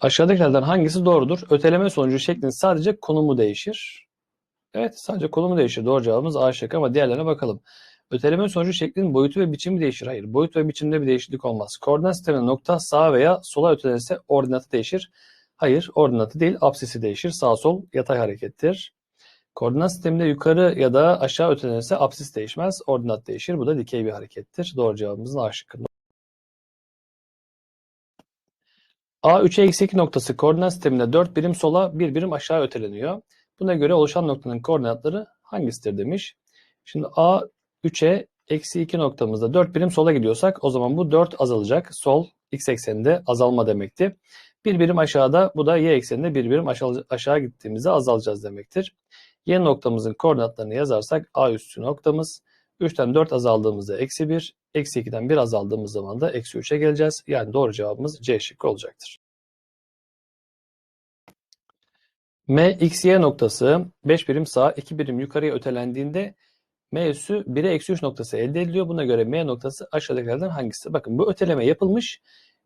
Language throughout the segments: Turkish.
Aşağıdakilerden hangisi doğrudur? Öteleme sonucu şeklin sadece konumu değişir. Evet sadece konumu değişir. Doğru cevabımız A şıkkı ama diğerlerine bakalım. Öteleme sonucu şeklin boyutu ve biçimi değişir. Hayır. Boyut ve biçimde bir değişiklik olmaz. Koordinat sisteminin nokta sağa veya sola ötelenirse ordinatı değişir. Hayır. Ordinatı değil absisi değişir. Sağ sol yatay harekettir. Koordinat sisteminde yukarı ya da aşağı ötelenirse absis değişmez. Ordinat değişir. Bu da dikey bir harekettir. Doğru cevabımızın A şıkkı. A 3'e eksi 2 noktası koordinat sisteminde 4 birim sola 1 birim aşağı öteleniyor. Buna göre oluşan noktanın koordinatları hangisidir demiş. Şimdi A 3'e eksi 2 noktamızda 4 birim sola gidiyorsak o zaman bu 4 azalacak. Sol x ekseninde azalma demekti. Bir birim aşağıda bu da y ekseninde bir birim aşağı, aşağı gittiğimizde azalacağız demektir. Y noktamızın koordinatlarını yazarsak A üstü noktamız 3'ten 4 azaldığımızda eksi 1, eksi 2'den 1 azaldığımız zaman da eksi 3'e geleceğiz. Yani doğru cevabımız C şıkkı olacaktır. M, X, Y noktası 5 birim sağa 2 birim yukarıya ötelendiğinde M üssü 1'e eksi 3 noktası elde ediliyor. Buna göre M noktası aşağıdakilerden hangisi? Bakın bu öteleme yapılmış.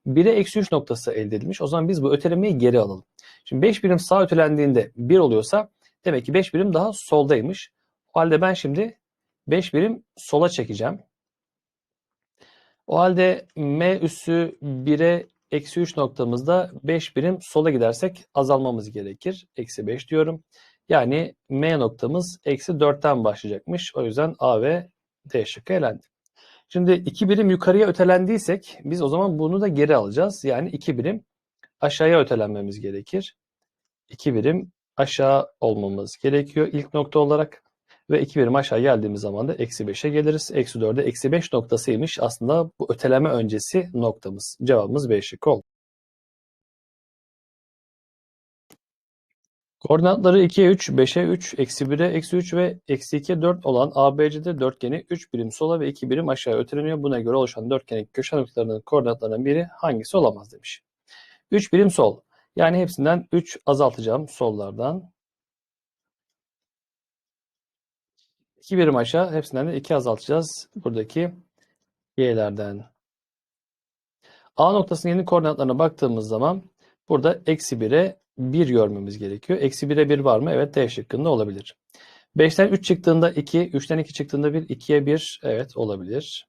1'e eksi 3 noktası elde edilmiş. O zaman biz bu ötelemeyi geri alalım. Şimdi 5 birim sağ ötelendiğinde 1 oluyorsa demek ki 5 birim daha soldaymış. O halde ben şimdi 5 birim sola çekeceğim. O halde M üssü 1'e eksi 3 noktamızda 5 birim sola gidersek azalmamız gerekir. Eksi 5 diyorum. Yani M noktamız eksi 4'ten başlayacakmış. O yüzden A ve D şıkkı elendi. Şimdi 2 birim yukarıya ötelendiysek biz o zaman bunu da geri alacağız. Yani 2 birim aşağıya ötelenmemiz gerekir. 2 birim aşağı olmamız gerekiyor ilk nokta olarak. Ve 2 birim aşağı geldiğimiz zaman da eksi 5'e geliriz. Eksi 4'e eksi 5 noktasıymış aslında bu öteleme öncesi noktamız. Cevabımız B şıkkı oldu. Koordinatları 2'ye 3, 5'e 3, eksi 1'e eksi 3 ve eksi 2'ye 4 olan ABCD dörtgeni 3 birim sola ve 2 birim aşağı öteleniyor. Buna göre oluşan dörtgenin köşe noktalarının koordinatlarından biri hangisi olamaz demiş. 3 birim sol. Yani hepsinden 3 azaltacağım sollardan. 2 birim aşağı hepsinden de 2 azaltacağız buradaki y'lerden. A noktasının yeni koordinatlarına baktığımız zaman burada eksi 1'e 1 görmemiz gerekiyor. Eksi 1'e 1 var mı? Evet D şıkkında olabilir. 5'ten 3 çıktığında 2, 3'ten 2 çıktığında 1, 2'ye 1 evet olabilir.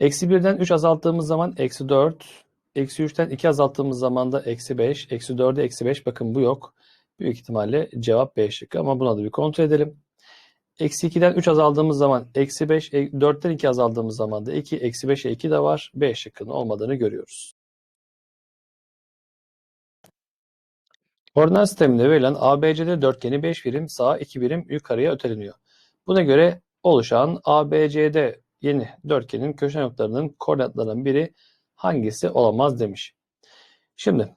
Eksi 1'den 3 azalttığımız zaman eksi 4, eksi 3'ten 2 azalttığımız zaman da eksi 5, eksi 4'e eksi 5 bakın bu yok. Büyük ihtimalle cevap B şıkkı ama buna da bir kontrol edelim. Eksi 2'den 3 azaldığımız zaman eksi 5, 4'ten 2 azaldığımız zaman da 2, eksi 5'e 2 de var. B şıkkının olmadığını görüyoruz. Koordinat sisteminde verilen ABCD dörtgeni 5 birim sağa 2 birim yukarıya öteleniyor. Buna göre oluşan ABCD yeni dörtgenin köşe noktalarının koordinatlarından biri hangisi olamaz demiş. Şimdi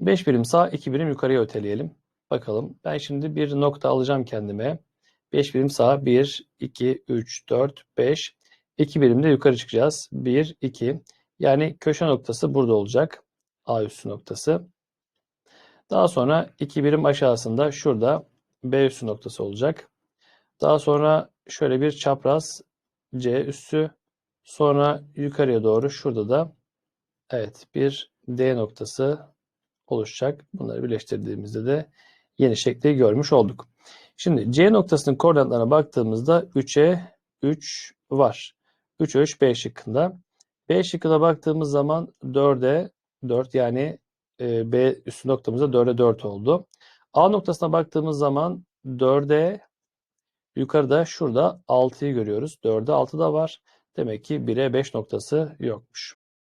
5 birim sağ 2 birim yukarıya öteleyelim. Bakalım ben şimdi bir nokta alacağım kendime. 5 birim sağa 1, 2, 3, 4, 5. 2 birim de yukarı çıkacağız. 1, 2. Yani köşe noktası burada olacak. A üssü noktası. Daha sonra 2 birim aşağısında şurada B üssü noktası olacak. Daha sonra şöyle bir çapraz C üssü. Sonra yukarıya doğru şurada da evet bir D noktası oluşacak. Bunları birleştirdiğimizde de yeni şekli görmüş olduk. Şimdi C noktasının koordinatlarına baktığımızda 3'e 3 var. 3'e 3 B şıkkında. B şıkkına baktığımız zaman 4'e 4 yani e, B üstü noktamızda 4'e 4 oldu. A noktasına baktığımız zaman 4'e yukarıda şurada 6'yı görüyoruz. 4'e 6 da var. Demek ki 1'e 5 noktası yokmuş.